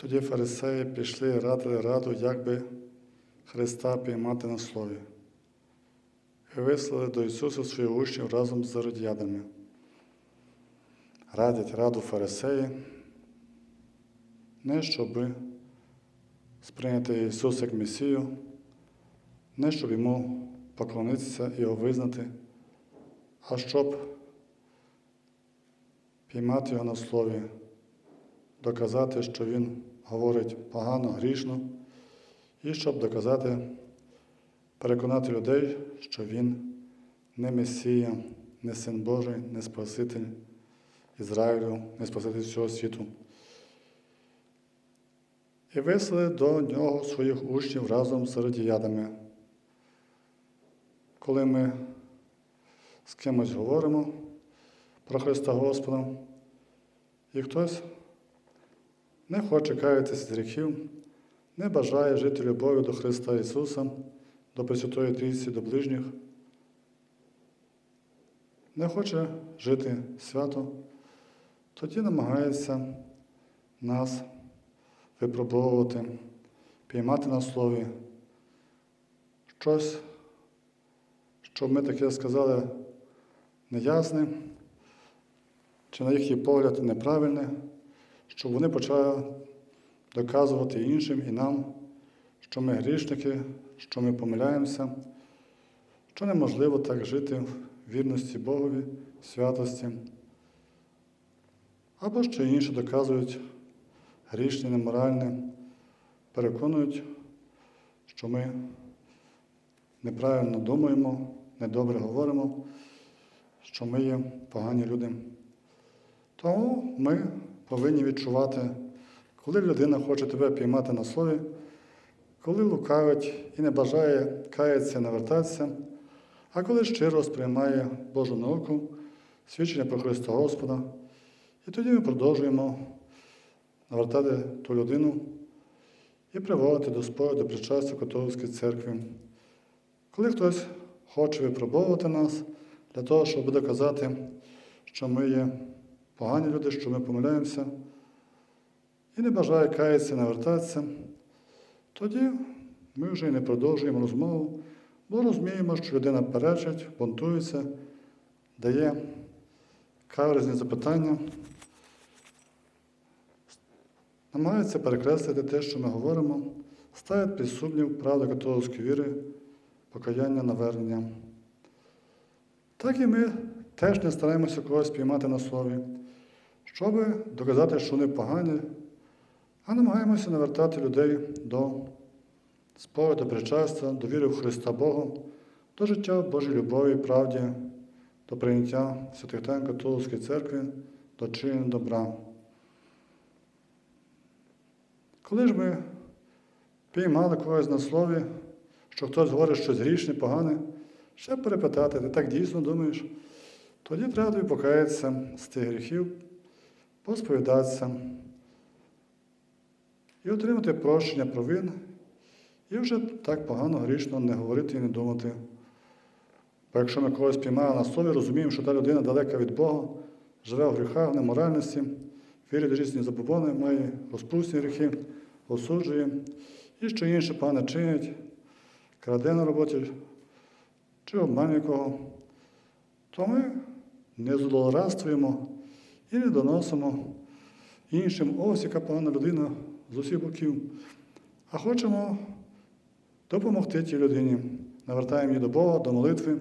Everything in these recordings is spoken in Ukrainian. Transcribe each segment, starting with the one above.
Тоді фарисеї пішли і радили раду, як би Христа піймати на слові. І вислали до Ісуса своїх учнів разом з зародіядами. Радять раду фарисеї, не щоб сприйняти Ісуса як Месію, не щоб йому поклонитися і його визнати, а щоб піймати його на слові, доказати, що він говорить погано, грішно, і щоб доказати, переконати людей, що він не Месія, не Син Божий, не Спаситель Ізраїлю, не Спаситель всього світу. І вислали до нього своїх учнів разом з радіядами. Коли ми з кимось говоримо про Христа Господа, і хтось не хоче каятися з гріхів, не бажає жити любов'ю до Христа Ісуса, до Пресвятої Трійці, до ближніх, не хоче жити свято, тоді намагається нас випробовувати, піймати на слові щось, щоб ми таке сказали неясне, чи на їхній погляд неправильне, щоб вони почали доказувати іншим і нам, що ми грішники, що ми помиляємося, що неможливо так жити в вірності Богові, святості, або що інші доказують грішне, неморальне, переконують, що ми неправильно думаємо, недобре говоримо, що ми є погані люди. Тому ми повинні відчувати, коли людина хоче тебе піймати на слові, коли лукавить і не бажає каятися, навертатися, а коли щиро сприймає Божу науку, свідчення про Христа Господа, і тоді ми продовжуємо навертати ту людину і приводити до сповіді, до причастя католицької церкви. Коли хтось хоче випробовувати нас для того, щоб доказати, що ми є погані люди, що ми помиляємося, і не бажає каятися, навертатися, тоді ми вже і не продовжуємо розмову, бо розуміємо, що людина перечить, бунтується, дає каверзні запитання, намагається перекреслити те, що ми говоримо, ставить під сумнів правду католицької віри, покаяння, навернення. Так і ми теж не стараємося когось піймати на слові, щоб доказати, що вони погані, а намагаємося навертати людей до сповіді, причастя, до віри в Христа Бога, до життя в Божій любові, правді, до прийняття святих тайн католицької церкви, до чинення добра. Коли ж ми піймали когось на слові, що хтось говорить щось грішне, погане, ще перепитати, ти так дійсно думаєш, тоді треба тобі покаятися з тих гріхів, посповідатися і отримати прощення провин, і вже так погано, грішно не говорити і не думати. Бо якщо ми когось піймаємо на слові, розуміємо, що та людина далека від Бога, живе в гріхах, неморальності, вірить різні забобони, має розпусні гріхи, осуджує, і що інше пане чинять, краде на роботі чи обманює кого, то ми не злорадствуємо і не доносимо іншим, ось яка погана людина з усіх боків, а хочемо допомогти тій людині, навертаємо її до Бога, до молитви,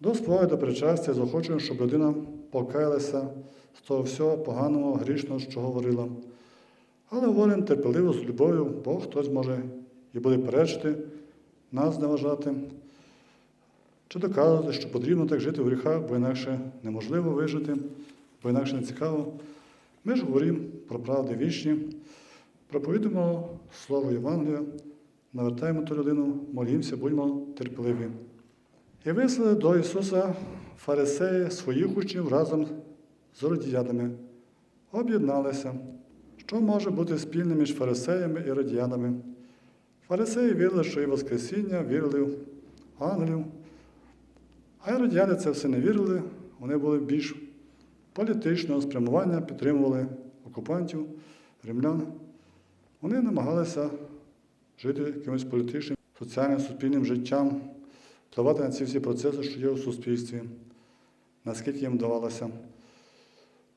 до сповіді, до причастя, захочуємо, щоб людина покаялася з того всього поганого, грішного, що говорила. Але говоримо терпеливо, з любов'ю, бо хтось може і буде перечити, нас зневажати, чи доказувати, що потрібно так жити в гріхах, бо інакше неможливо вижити, бо інакше не цікаво. Ми ж говоримо про правди вічні, проповідуємо Слово Євангелія, навертаємо ту людину, молімося, будьмо терпеливі. І вислали до Ісуса фарисеї своїх учнів разом з родіянами, об'єдналися. Що може бути спільним між фарисеями і радіянами? Фарисеї вірили, що і Воскресіння, вірили в ангелів, а радіяни це все не вірили, вони були більш політичного спрямування, підтримували окупантів, римлян. Вони намагалися жити якимось політичним, соціальним, суспільним життям, впливати на ці всі процеси, що є у суспільстві, наскільки їм вдавалося.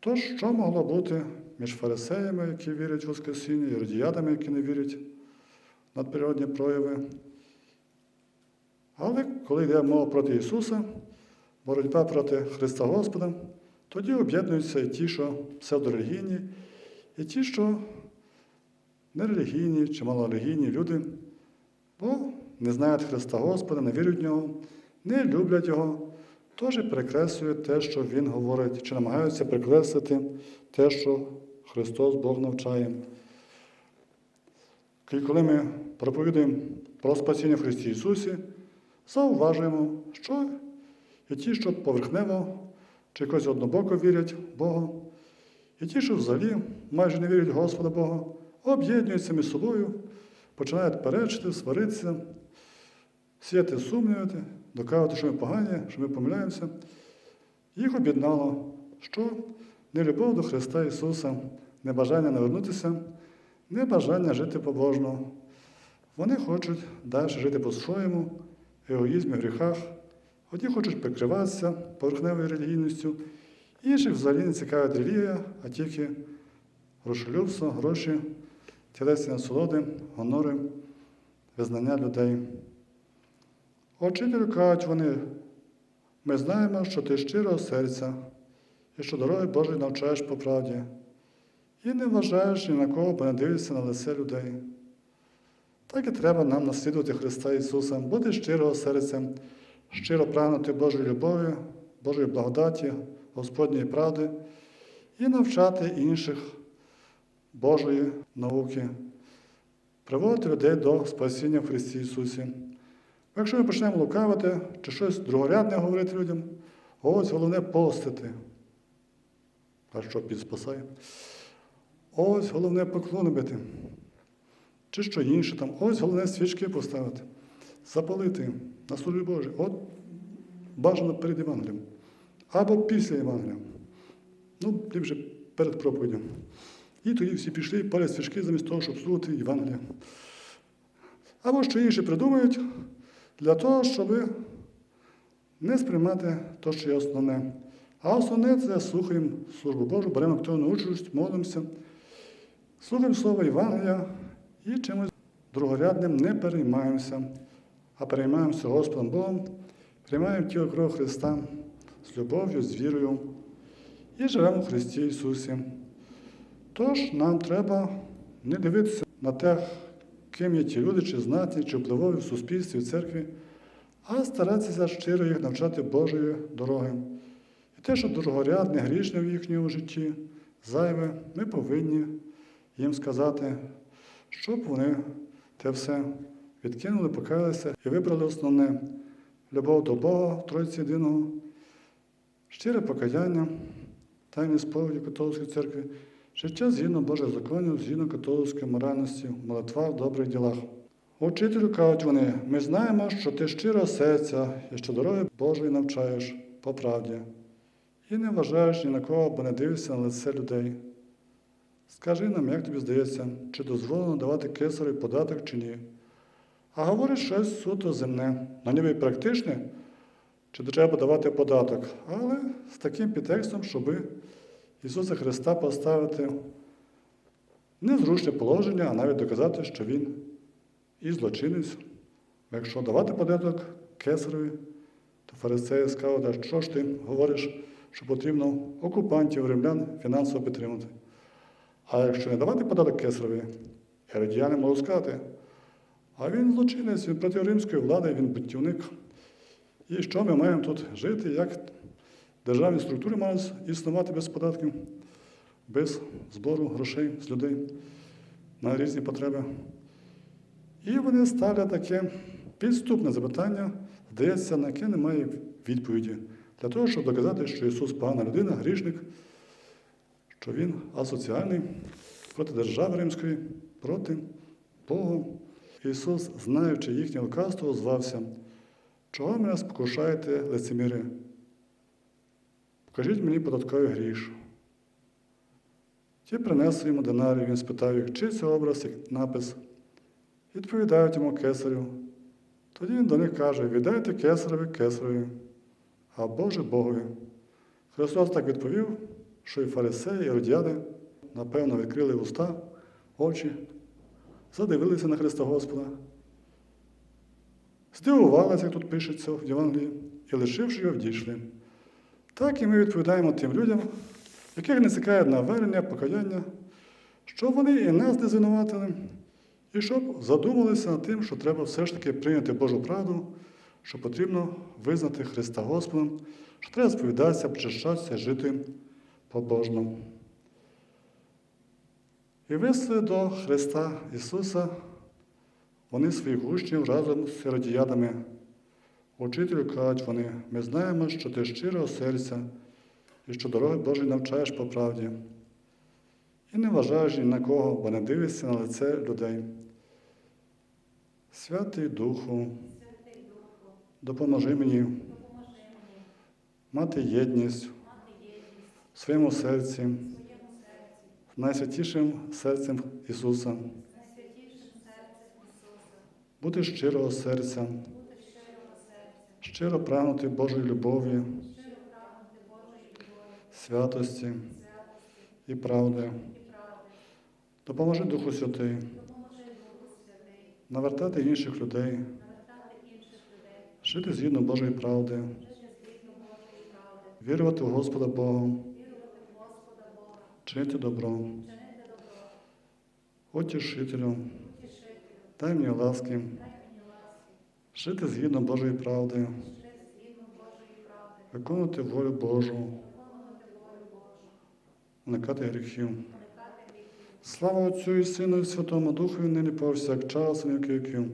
Тож, що могло бути між фарисеями, які вірять в Воскресіння, і родіядами, які не вірять в надприродні прояви? Але коли йде мова проти Ісуса, боротьба проти Христа Господа, тоді об'єднуються і ті, що псевдорелігійні, і ті, що нерелігійні чи малорелігійні люди, бо не знають Христа Господа, не вірять в Нього, не люблять Його, теж перекреслюють те, що Він говорить, чи намагаються прикреслити те, що Христос Бог навчає. І коли ми проповідуємо про спасіння в Христі Ісусі, зауважуємо, що і ті, що поверхнево чи якось однобоко вірять в Бога, і ті, що взагалі майже не вірять в Господа Бога, об'єднуються між собою, починають перечити, сваритися, сіяти сумнівати, доказувати, що ми погані, що ми помиляємося. Їх об'єднало, що нелюбов до Христа Ісуса, небажання навернутися, небажання жити побожно. Вони хочуть далі жити по-своєму, егоїзмі, гріхах. Одні хочуть прикриватися поверхневою релігійністю, інших взагалі не цікавить релігія, а тільки грошолюбство, гроші, тілесні насолоди, гонори, визнання людей. Учителю кажуть вони, ми знаємо, що ти щирого серця, і що дороги Божої навчаєш по правді, і не вважаєш ні на кого, бо не дивишся на лице людей. Так і треба нам наслідувати Христа Ісуса, бути щирого серця, щиро прагнути Божої любові, Божої благодаті, Господньої правди і навчати інших Божої науки, приводити людей до спасіння в Христі Ісусі. Якщо ми почнемо лукавити чи щось другорядне говорити людям, ось головне постити. А що підспасає? Ось головне поклони бити. Чи що інше там, ось головне свічки поставити, запалити на службі Божій. От бажано перед Євангелієм. Або після Євангелія. Ну, ліпше перед проповіддю. І тоді всі пішли, палять свічки замість того, щоб слухати Євангелія. Або що інше придумають для того, щоб не сприймати те, що є основне. А основне це слухаємо службу Божу, беремо активну участь, молимося, слухаємо Слово Євангелія і чимось другорядним не переймаємося, а переймаємося Господом Богом, приймаємо тіло кров Христа з любов'ю, з вірою і живемо в Христі Ісусі. Тож нам треба не дивитися на те, ким є ті люди, чи знаті, чи впливові в суспільстві, в церкві, а старатися щиро їх навчати Божої дороги. І те, що другорядне, грішне в їхньому житті, зайве, ми повинні їм сказати, щоб вони те все відкинули, покаялися і вибрали основне любов до Бога Тройці Єдиного, щире покаяння, тайні сповіді католицької церкви, життя згідно Божих законів, згідно католицької моральності, молитва в добрих ділах. Учителю кажуть вони, ми знаємо, що ти щиро серця і що дороги Божої навчаєш по правді, і не вважаєш ні на кого, бо не дивишся на лице людей. Скажи нам, як тобі здається, чи дозволено давати кесарю податок чи ні. А говориш щось суто земне, на ніби практичне, чи треба давати податок, але з таким підтекстом, щоб Ісуса Христа поставити незручне положення, а навіть доказати, що Він і злочинець. Якщо давати податок кесареві, то фарисеї скажуть, що ж ти говориш, що потрібно окупантів римлян фінансово підтримати. А якщо не давати податок кесареві, еродіяни можуть сказати, а він злочинець, він проти римської влади, він бунтівник. І що ми маємо тут жити, як державні структури мають існувати без податків, без збору грошей з людей на різні потреби. І вони ставлять таке підступне запитання, здається, на яке немає відповіді, для того, щоб доказати, що Ісус погана людина, грішник, що Він асоціальний проти держави римської, проти Бога. Ісус, знаючи їхнє лукавство, звався, чого мене спокушаєте, лицеміри? Покажіть мені податковий гріш. Ті принесли йому динарію, він спитав їх, чи це образ як напис. Відповідають йому кесарю. Тоді він до них каже: віддайте кесареві кесареві, а Боже Богові. Христос так відповів, що і фарисеї, і родіяни, напевно, відкрили уста, очі, задивилися на Христа Господа, здивувалися, як тут пишеться в Євангелії, і лишивши його, вдійшли. Так і ми відповідаємо тим людям, яких не цікавить навернення, покаяння, щоб вони і нас не звинуватили, і щоб задумалися над тим, що треба все ж таки прийняти Божу правду, що потрібно визнати Христа Господом, що треба сповідатися, причащатися, жити побожно. І висли до Христа Ісуса вони своїх учнів разом з сиротіядами. Учителю кажуть вони, ми знаємо, що ти щирого серця і що дороги Божі навчаєш по правді. І не вважаєш ні на кого, бо не дивишся на лице людей. Святий Духу, допоможи мені мати єдність в своєму серці в своєму серці, з найсвятішим серцем Ісуса, бути щирого серця, щиро прагнути Божої любові, святості і правди. Допоможи Духу Святий навертати інших людей, жити згідно Божої правди, вірувати в Господа Бога, вірувати в Господа Бога, чинити добро, утішителю, дай мені ласки, жити згідно Божої правди, виконувати волю Божу, уникати гріхів. Слава Отцю і Сину і Святому Духу, і нині повсякчас, і віки віків.